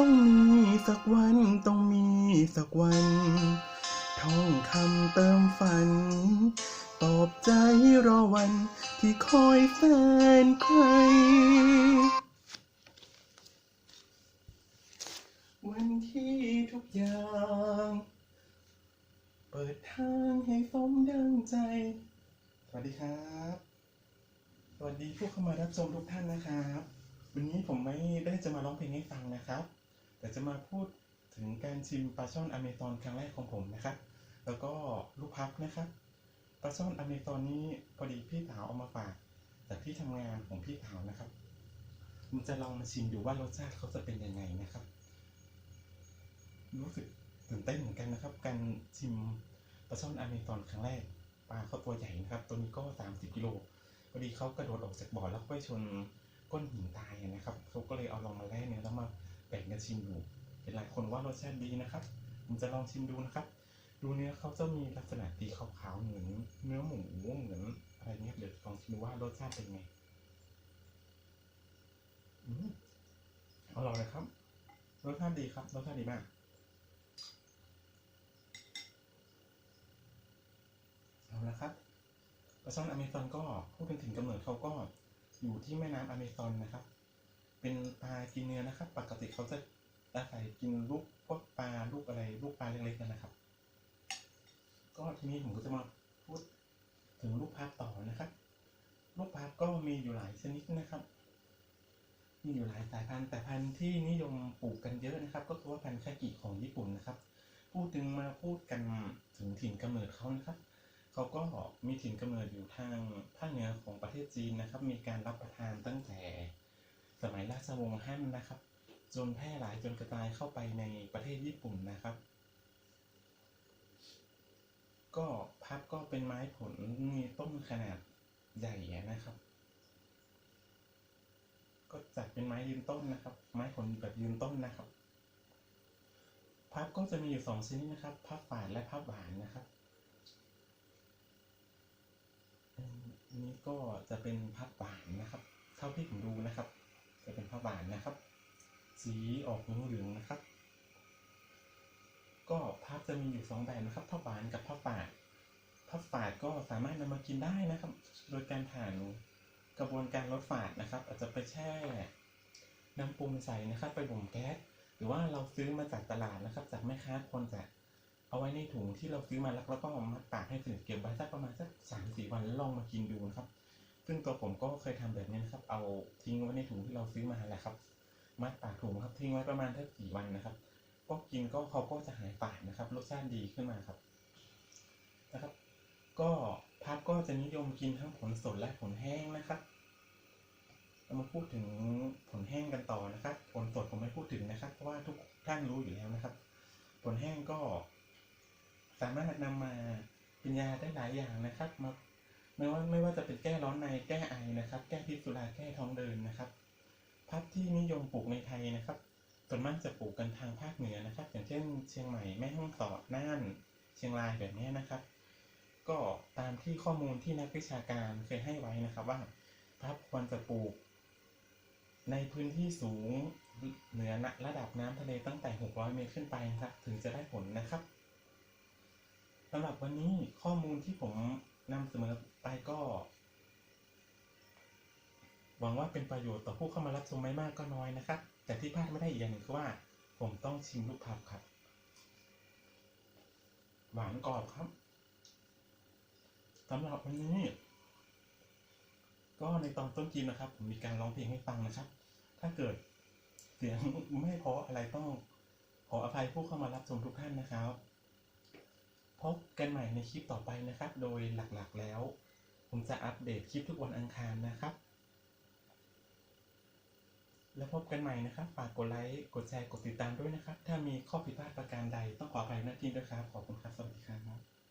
ต้องมีสักวันต้องมีสักวันท่องคำเติมฝันปลอบใจรอวันที่คอยแฟนใคร วันที่ทุกอย่าง เปิดทางให้สมดังใจ สวัสดีครับ สวัสดีผู้เข้ามารับชมทุกท่านนะครับ วันนี้ผมไม่ได้จะมาร้องเพลงให้ฟังนะครับ แต่จะมาพูดถึงการชิมปลาช่อนอเมซอนครั้งแรกของผมนะครับ แล้วก็ลูกพับนะครับปลาช่อนอเมซอนนี้พอดีพี่สาวเอามาฝากจากที่ทำงานของพี่สาวนะครับผมจะลองมาชิมดูว่ารสชาติเขาจะเป็นยังไงนะครับ รู้สึกตื่นเต้นเหมือนกันนะครับ การชิมปลาช่อนอเมซอนครั้งแรกปลาเขาตัวใหญ่นะครับ ตัวนี้ก็ 30กิโลพอดีเขากระโดดออกจากบ่อแล้วก็ไปชนก้นหินตายนะครับเขาก็เลยเอาลองมาแล่เนื้อแล้วมา แบ่งกันชิมดูเห็นหลายคนว่ารสชาติดีนะครับ ผมจะลองชิมดูนะครับ ดูเนื้อเขาจะมีลักษณะตีขาวๆเหมือนเนื้อหมูเหมือนอะไรเนี้ยเดี๋ยวลองชิมดูว่ารสชาติเป็นไงอืมอร่อยเลยครับ รสชาติดีครับ รสชาติดีมากเอาละครับปลาช่อนอเมซอนก็พูดกันถึงกำเนิดเขาก็อยู่ที่แม่น้ำอเมซอนนะครับ เป็นปลากินเนื้อนะครับ ปก ติเขาจะอาศัยกินลูกพวกปลาลูกอะไรลูกปลาเล็กๆกันนะครับ ก็ทีนี้ผมก็จะมาพูดถึงลูกพาร์ตต่อนะครับลูกพาร์ตก็มีอยู่หลายชนิดนะครับ มีอยู่หลายสายพันธุ์แต่พันธุ์ที่นิยมปลูกกันเยอะนะครับ ก็คือว่าพันธุ์คากิของญี่ปุ่นนะครับพูดถึงมาพูดกันถึงถิ่นกำเนิดเขานะครับเขาก็มีถิ่นกำเนิดอยู่ทางภาคเหนือของประเทศจีนนะครับ มีการรับประทานตั้งแต่สมัยราชวงศ์ฮั่นนะครับ จนแพร่หลายจนกระจายเข้าไปในประเทศญี่ปุ่นนะครับ ก็พับก็เป็นไม้ผลมีต้นขนาดใหญ่นะครับ ก็จัดเป็นไม้ยืนต้นนะครับ ไม้ผลแบบยืนต้นนะครับ พับก็จะมีอยู่สองชนิดนะครับ พับฝาดและพับหวานนะครับนนี้ก็จะเป็นพับหวานนะครับ เท่าที่ผมดูนะครับ จะเป็นพับหวานนะครับ สีออกเหลืองๆนะครับ ก็พับจะมีอยู่สองแบบนะครับพับหวานกับพับฝาดพับฝาดก็สามารถนำมากินได้นะครับ โดยการผ่านกระบวนการลดฝาดนะครับ อาจจะไปแช่น้ำปรุงใส่นะครับ ไปบ่มแก๊สหรือว่าเราซื้อมาจากตลาดนะครับ จากแม่ค้าคนจะเอาไว้ในถุงที่เราซื้อมาแล้วแล้วก็มัดปากให้สนิทเก็บไว้สักประมาณสักสามสี่วันแล้วลองมากินดูนะครับ ซึ่งตัวผมก็เคยทำแบบนี้นะครับ เอาทิ้งไว้ในถุงที่เราซื้อมาแหละครับ มัดปากถุงครับทิ้งไว้ประมาณสักสี่วันนะครับก็กินก็เขาก็จะหายฝาดนะครับรสชาติดีขึ้นมาครับนะครับ ก็พับก็จะนิยมกินทั้งผลสดและผลแห้งนะครับเรามาพูดถึงผลแห้งกันต่อนะครับ ผลสดผมไม่พูดถึงนะครับ เพราะว่าทุกท่านรู้อยู่แล้วนะครับ ผลแห้งก็ สามารถนำมาเป็นยาได้หลายอย่างนะครับมาไม่ว่าไม่ว่าจะเป็นแก้ร้อนในแก้ไอนะครับ แก้พิษสุราแก้ท้องเดินนะครับ พับที่นิยมปลูกในไทยนะครับส่วนมากจะปลูกกันทางภาคเหนือนะครับ อย่างเช่นเชียงใหม่แม่ฮ่องสอดน่าน เชียงรายแบบนี้นะครับ ก็ตามที่ข้อมูลที่นักวิชาการเคยให้ไว้นะครับว่าพับควรจะปลูก ในพื้นที่สูงเหนือระดับน้ำทะเลตั้งแต่ 600 เมตรขึ้นไปนะครับ ถึงจะได้ผลนะครับสำหรับวันนี้ข้อมูลที่ผมนำเสนอไปก็ หวังว่าเป็นประโยชน์ต่อผู้เข้ามารับชมไม่มากก็น้อยนะครับ แต่ที่พลาดไม่ได้อีกอย่างหนึ่งคือว่า ผมต้องชิมลูกพับครับ หวานกรอบครับสำหรับวันนี้ ก็ในตอนต้นกินนะครับ ผมมีการร้องเพลงให้ฟังนะครับ ถ้าเกิดเสียงไม่เพราะอะไรต้องขออภัยผู้เข้ามารับชมทุกท่านนะครับ พบกันใหม่ในคลิปต่อไปนะครับ โดยหลักๆแล้ว ผมจะอัปเดตคลิปทุกวันอังคารนะครับ แล้วพบกันใหม่นะครับ ฝากกดไลค์ กดแชร์ กดติดตามด้วยนะครับ ถ้ามีข้อผิดพลาดประการใดต้องขออภัยหน้าที่ด้วยครับ ขอบคุณครับ สวัสดีครับ